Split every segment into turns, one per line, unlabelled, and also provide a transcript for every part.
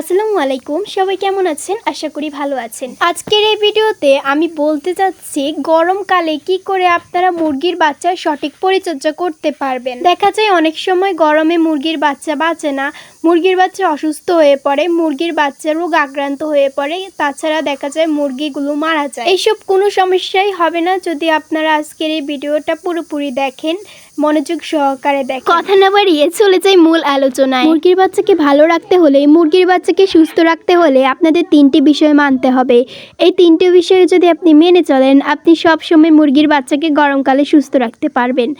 আসসালামু আলাইকুম, সবাই কেমন আছেন? আশা করি ভালো আছেন। আজকের এই ভিডিওতে আমি বলতে চাচ্ছি, গরমকালে কি করে আপনারা মুরগির বাচ্চার সঠিক পরিচর্যা করতে পারবেন? দেখা যায় অনেক সময় গরমে মুরগির বাচ্চা বাঁচে না। মুরগির বাচ্চা অসুস্থ হয়ে পড়ে, মুরগির বাচ্চা রোগ আক্রান্ত হয়ে পড়ে, তাছাড়া দেখা যায় মুরগিগুলো মারা যায়। এইসব কোনো সমস্যাই হবে না যদি আপনারা আজকের এই ভিডিওটা পুরোপুরি দেখেন। মনোযোগ সহকারে দেখেন। কথা না বাড়িয়ে চলে যাই মূল আলোচনায়। মুরগির বাচ্চাকে ভালো রাখতে হলে মুরগির বাচ্চাকে সুস্থ রাখতে হলে আপনাদের তিনটি বিষয় মানতে হবে। এই তিনটি বিষয়ে যদি আপনি মেনে চলেন আপনি সব সময় মুরগির বাচ্চাকে গরমকালে সুস্থ রাখতে পারবেন।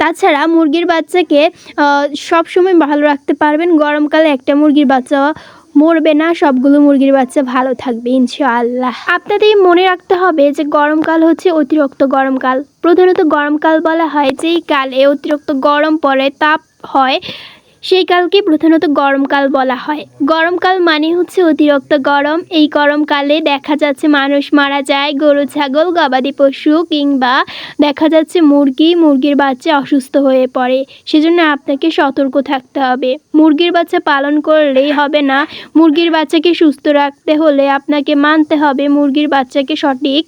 তাছাড়া মুরগির বাচ্চাকে সব সময় ভালো রাখতে পারবেন। গরমকালে একটা মুরগির বাচ্চা মরবে না, সবগুলো মুরগির বাচ্চা ভালো থাকবে, ইনশাআল্লাহ। আপনাদের মনে রাখতে হবে যে গরমকাল হচ্ছে অতিরিক্ত গরমকাল। প্রধানত গরমকাল বলা হয় যেই কালে অতিরিক্ত গরম পড়ে, তাপ হয়। সেই কালকে প্রধানত গরমকাল বলা হয়। গরমকাল মানে হচ্ছে অতিরিক্ত গরম। এই গরমকালে দেখা যাচ্ছে মানুষ মারা যায়, গরু, ছাগল, গবাদি পশু কিংবা দেখা যাচ্ছে মুরগি, মুরগির বাচ্চা অসুস্থ হয়ে পড়ে। সেজন্য আপনাকে সতর্ক থাকতে হবে। মুরগির বাচ্চা পালন করলেই হবে না। মুরগির বাচ্চাকে সুস্থ রাখতে হলে আপনাকে মানতে হবে মুরগির বাচ্চাকে সঠিক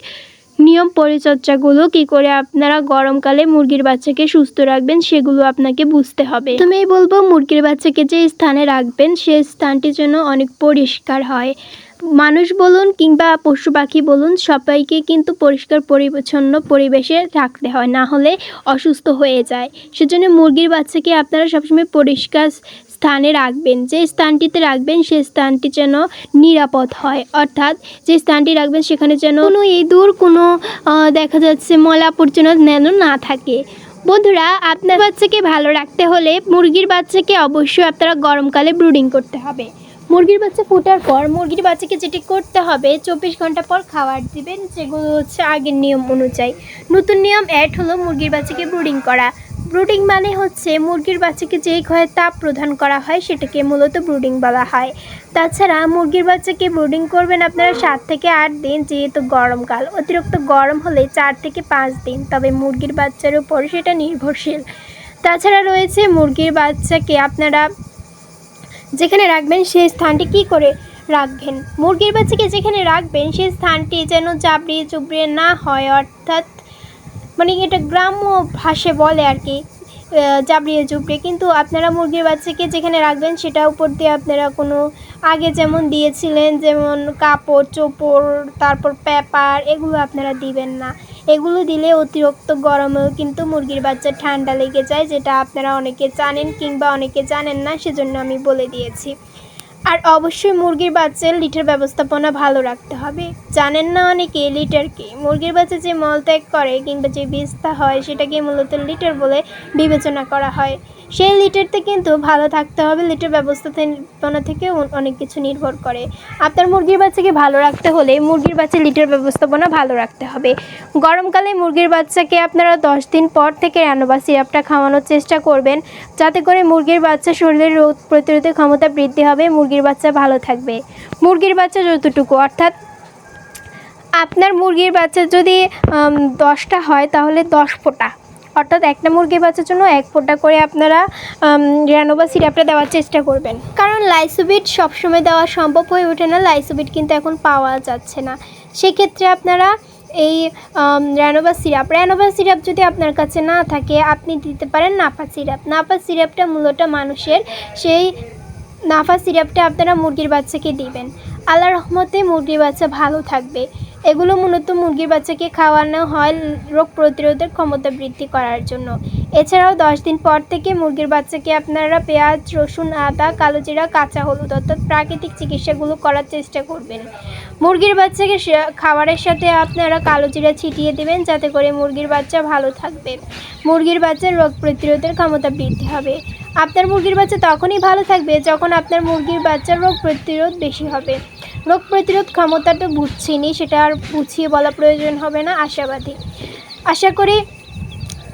নিয়ম পরিচর্যাগুলো কি করে আপনারা গরমকালে মুরগির বাচ্চাকে সুস্থ রাখবেন সেগুলো আপনাকে বুঝতে হবে। তুমি বলব, মুরগির বাচ্চাকে যে স্থানে রাখবেন সে স্থানটি যেন অনেক পরিষ্কার হয়। মানুষ বলুন কিংবা পশু পাখি বলুন, সবাইকে কিন্তু পরিষ্কার, পরিচ্ছন্ন পরিবেশে রাখতে হয়, না হলে অসুস্থ হয়ে যায়। সেজন্য মুরগির বাচ্চাকে আপনারা সবসময় পরিষ্কার স্থানে রাখবেন, যে স্থানটিতে রাখবেন সেই স্থানটি যেন নিরাপদ হয়। অর্থাৎ যে স্থানটি রাখবেন সেখানে যেন কোনো ইঁদুর, কোনো দেখা যাচ্ছে ময়লা আবর্জনা যেন না থাকে। বন্ধুরা, আপনার বাচ্চাকে ভালো রাখতে হলে মুরগির বাচ্চাকে অবশ্যই আপনারা গরমকালে ব্রুডিং করতে হবে। মুরগির বাচ্চা ফোটার পর মুরগির বাচ্চাকে যেটি করতে হবে, চব্বিশ ঘণ্টা পর খাবার দিবেন, যেগুলো হচ্ছে আগের নিয়ম অনুযায়ী। নতুন নিয়ম অ্যাড হলো মুরগির বাচ্চাকে ব্রুডিং করা। ব্রুডিং মানে হচ্ছে মুরগির বাচ্চাকে যেই ঘরে তাপ প্রদান করা হয় সেটাকে মূলত ব্রুডিং বলা হয়। তাছাড়া মুরগির বাচ্চাকে ব্রুডিং করবেন আপনারা সাত থেকে আট দিন, যেহেতু গরমকাল অতিরিক্ত গরম হলে চার থেকে পাঁচ দিন, তবে মুরগির বাচ্চার উপর সেটা নির্ভরশীল। তাছাড়া রয়েছে মুরগির বাচ্চাকে আপনারা যেখানে রাখবেন সেই স্থানটি কি করে রাখবেন? মুরগির বাচ্চাকে যেখানে রাখবেন সেই স্থানটি যেন চাবড়িয়ে চুবড়িয়ে না হয়, অর্থাৎ মানে এটা গ্রাম্য ভাষে বলে আর কি জাবড়িয়ে জুবড়িয়ে। কিন্তু আপনারা মুরগির বাচ্চাকে যেখানে রাখবেন সেটা উপর দিয়ে আপনারা কোনো, আগে যেমন দিয়েছিলেন যেমন কাপড়, চোপড়, তারপর পেপার, এগুলো আপনারা দিবেন না। এগুলো দিলে অতিরিক্ত গরমেও কিন্তু মুরগির বাচ্চা ঠান্ডা লেগে যায়, যেটা আপনারা অনেকে জানেন কিংবা অনেকে জানেন না, সেজন্য আমি বলে দিয়েছি। আর অবশ্যই মুরগির বাচ্চার লিটার ব্যবস্থাপনা ভালো রাখতে হবে। জানেন না অনেকে লিটার কি মুরগির বাচ্চা যে মলত্যাগ করে কিংবা যে বীজটা হয় সেটাকে মূলত লিটার বলে বিবেচনা করা হয়। সেই লিটারতে কিন্তু ভালো থাকতে হবে, লিটার ব্যবস্থাপনা থেকে অনেক কিছু নির্ভর করে। আপনার মুরগির বাচ্চাকে ভালো রাখতে হলে মুরগির বাচ্চার লিটার ব্যবস্থাপনা ভালো রাখতে হবে। গরমকালে মুরগির বাচ্চাকে আপনারা দশ দিন পর থেকে রান্না সিরাপটা খাওয়ানোর চেষ্টা করবেন। যাতে করে মুরগির বাচ্চা শরীরের রোগ প্রতিরোধের ক্ষমতা বৃদ্ধি হবে মুরগির বাচ্চা ভালো থাকবে। মুরগির বাচ্চা যতটুকু, অর্থাৎ আপনার মুরগির বাচ্চা যদি দশটা হয় তাহলে দশ ফোঁটা। অর্থাৎ একটা মুরগির বাচ্চার জন্য এক ফোঁটা করে আপনারা র্যানোভা সিরাপটা দেওয়ার চেষ্টা করবেন। কারণ লাইসোবিট সবসময় দেওয়া সম্ভব হয়ে ওঠে না, লাইসোবিট কিন্তু এখন পাওয়া যাচ্ছে না। সেক্ষেত্রে আপনারা এই র্যানোভা সিরাপ র্যানোভা সিরাপ যদি আপনার কাছে না থাকে, আপনি দিতে পারেন নাপা সিরাপ। নাপা সিরাপটা মূলত মানুষের সেই নাফা সিরাপটা আপনারা মুরগির বাচ্চাকে দিবেন। আল্লাহ রহমতে মুরগির বাচ্চা ভালো থাকবে। এগুলো মূলত মুরগির বাচ্চাকে খাওয়ানো হয় রোগ প্রতিরোধের ক্ষমতা বৃদ্ধি করার জন্য। এছাড়াও দশ দিন পর থেকে মুরগির বাচ্চাকে আপনারা পেঁয়াজ, রসুন, আদা কালো জিরা কাঁচা হলুদ অর্থাৎ প্রাকৃতিক চিকিৎসাগুলো করার চেষ্টা করবেন। মুরগির বাচ্চাকে খাবারের সাথে আপনারা কালো জিরা ছিটিয়ে দেবেন যাতে করে মুরগির বাচ্চা ভালো থাকবে। মুরগির বাচ্চার রোগ প্রতিরোধের ক্ষমতা বৃদ্ধি হবে। আপনার মুরগির বাচ্চা তখনই ভালো থাকবে যখন আপনার মুরগির বাচ্চার রোগ প্রতিরোধ বেশি হবে। রোগ প্রতিরোধ ক্ষমতা তো বুঝছিনি, সেটা আর বুঝিয়ে বলা প্রয়োজন হবে না, আশাবাদী। আশা করি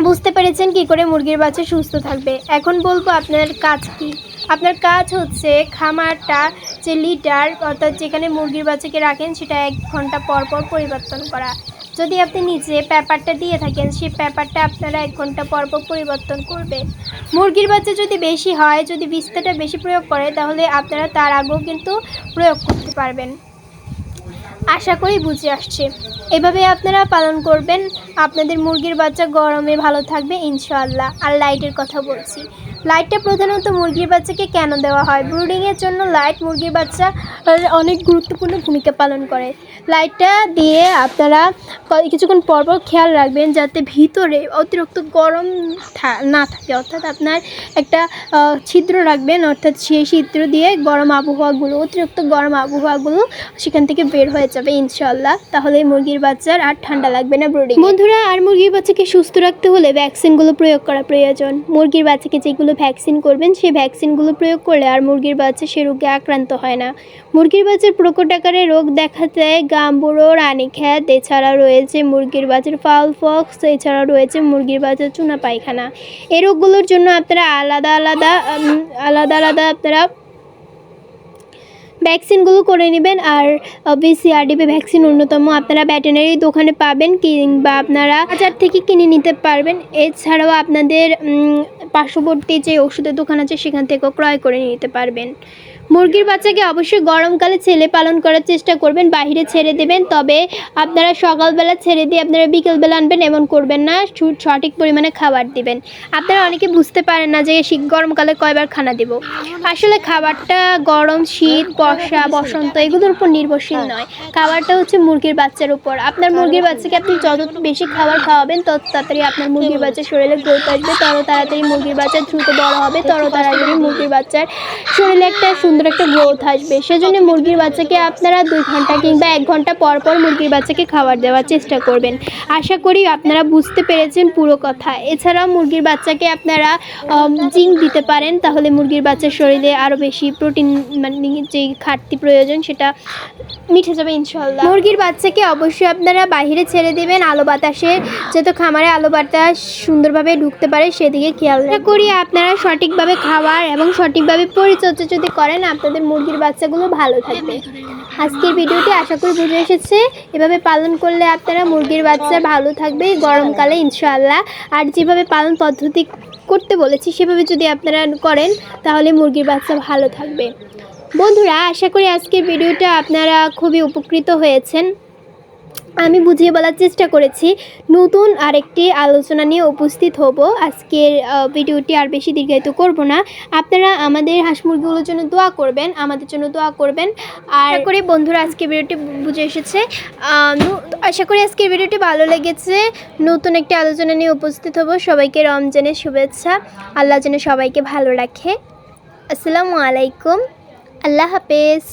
বুঝতে পেরেছেন কি করে মুরগির বাচ্চা সুস্থ থাকবে। এখন বলব আপনার কাজ কি? আপনার কাজ হচ্ছে খামারটা যে লিটার অর্থাৎ যেখানে মুরগির বাচ্চাকে রাখেন সেটা এক ঘণ্টা পর পর পরিবর্তন করা। যদি আপনি নিজে পেপারটা দিয়ে থাকেন, সেই পেপারটা আপনারা এক ঘণ্টা পর পর পরিবর্তন করবেন। মুরগির বাচ্চা যদি বেশি হয়, যদি বিস্তারটা বেশি প্রয়োগ করে, তাহলে আপনারা তার আগেও কিন্তু প্রয়োগ করতে পারবেন। আশা করি বুঝে আসছে। এভাবে আপনারা পালন করবেন। আপনাদের মুরগির বাচ্চা গরমে ভালো থাকবে, ইনশাআল্লাহ। আর লাইটের কথা বলছি। লাইটটা প্রধানত মুরগির বাচ্চাকে কেন দেওয়া হয়? ব্রুডিংয়ের জন্য লাইট মুরগির বাচ্চা অনেক গুরুত্বপূর্ণ ভূমিকা পালন করে। লাইটটা দিয়ে আপনারা কিছুক্ষণ পর পর খেয়াল রাখবেন যাতে ভিতরে অতিরিক্ত গরম না থাকে। অর্থাৎ আপনার একটা ছিদ্র রাখবেন, অর্থাৎ সেই ছিদ্র দিয়ে গরম আবহাওয়াগুলো, অতিরিক্ত গরম আবহাওয়াগুলো সেখান থেকে বের হয়ে যাবে ইনশাল্লাহ তাহলে মুরগির বাচ্চার আর ঠান্ডা লাগবে না ব্রুডিং বন্ধুরা, আর মুরগির বাচ্চাকে সুস্থ রাখতে হলে ভ্যাকসিনগুলো প্রয়োগ করা প্রয়োজন। মুরগির বাচ্চাকে যেগুলো ভ্যাকসিন করবেন, সেই ভ্যাকসিনগুলো প্রয়োগ করলে আর মুরগির বাচ্চা সে রোগে আক্রান্ত হয় না। মুরগির বাচ্চার প্রকট আকারে রোগ দেখা দেয় গাম্বুড়ো রানীখ্যাত এছাড়া রয়েছে মুরগির বাচ্চার ফাউল ফক্স, এছাড়া রয়েছে মুরগির বাচ্চার চুনা পায়খানা। এই রোগগুলোর জন্য আপনারা আলাদা আলাদা আলাদা আলাদা আপনারা ভ্যাকসিনগুলো করে নেবেন আর বিসিআরডিপি ভ্যাকসিন অন্যতম। আপনারা ভ্যাটেনারি দোকানে পাবেন, কিংবা আপনারা বাজার থেকে কিনে নিতে পারবেন। এছাড়াও আপনাদের পার্শ্ববর্তী যে ওষুধের দোকান আছে, সেখান থেকেও ক্রয় করে নিতে পারবেন। মুরগির বাচ্চাকে অবশ্যই গরমকালে ছেলে পালন করার চেষ্টা করবেন বাইরে ছেড়ে দেবেন। তবে আপনারা সকালবেলা ছেড়ে দিয়ে আপনারা বিকেলবেলা আনবেন, এমন করবেন না সঠিক পরিমাণে খাবার দিবেন। আপনারা অনেকে বুঝতে পারেন না যে শীত গরমকালে কয়বার খানা দেব। আসলে খাবারটা গরম, শীত, বর্ষা, বসন্ত, এগুলোর উপর নির্ভরশীল নয়। খাবারটা হচ্ছে মুরগির বাচ্চার উপর। আপনার মুরগির বাচ্চাকে আপনি যত বেশি খাবার খাওয়াবেন, তত তাড়াতাড়ি আপনার মুরগির বাচ্চার শরীরে গ্রোথ আসবে, তত তাড়াতাড়ি মুরগির বাচ্চা দ্রুত বড় হবে, তত তাড়াতাড়ি মুরগির বাচ্চার শরীরে একটা সুন্দর একটা গ্রোথ আসবে। সেজন্য মুরগির বাচ্চাকে আপনারা দুই ঘণ্টা কিংবা এক ঘণ্টা পর পর মুরগির বাচ্চাকে খাবার দেওয়ার চেষ্টা করবেন। আশা করি আপনারা বুঝতে পেরেছেন পুরো কথা। এছাড়াও মুরগির বাচ্চাকে আপনারা জিঙ্ক দিতে পারেন, তাহলে মুরগির বাচ্চার শরীরে আরও বেশি প্রোটিন মানে যে ঘাটতি প্রয়োজন সেটা মিঠে যাবে ইনশাল্লাহ মুরগির বাচ্চাকে অবশ্যই আপনারা বাইরে ছেড়ে দেবেন আলো বাতাসে, যাতে খামারে আলো বাতাস সুন্দরভাবে ঢুকতে পারে, সেদিকে খেয়াল করি আপনারা সঠিকভাবে খাবার এবং সঠিকভাবে পরিচর্যা যদি করেন আপনাদের মুরগির বাচ্চাগুলো ভালো থাকবে। আজকের ভিডিওটি আশা করি বুঝে এসেছে। এভাবে পালন করলে আপনারা মুরগির বাচ্চা ভালো থাকবে গরমকালে, ইনশাআল্লাহ। আর যেভাবে পালন পদ্ধতি করতে বলেছি, সেভাবে যদি আপনারা করেন, তাহলে মুরগির বাচ্চা ভালো থাকবে। বন্ধুরা, আশা করি আজকের ভিডিওটা আপনারা খুবই উপকৃত হয়েছেন। আমি বুঝিয়ে বলার চেষ্টা করেছি। নতুন আরেকটি আলোচনা নিয়ে উপস্থিত হব। আজকের ভিডিওটি আর বেশি দীর্ঘায়িত করব না। আপনারা আমাদের হাঁস মুরগিগুলোর জন্য দোয়া করবেন, আমাদের জন্য দোয়া করবেন। আর করি বন্ধুরা আজকের ভিডিওটি বুঝে এসেছে। আশা করি আজকের ভিডিওটি ভালো লেগেছে। নতুন একটি আলোচনা নিয়ে উপস্থিত হব। সবাইকে রমজানের শুভেচ্ছা। আল্লাহ যেন সবাইকে ভালো রাখে। আসসালামু আলাইকুম। আল্লাহ হাফেজ।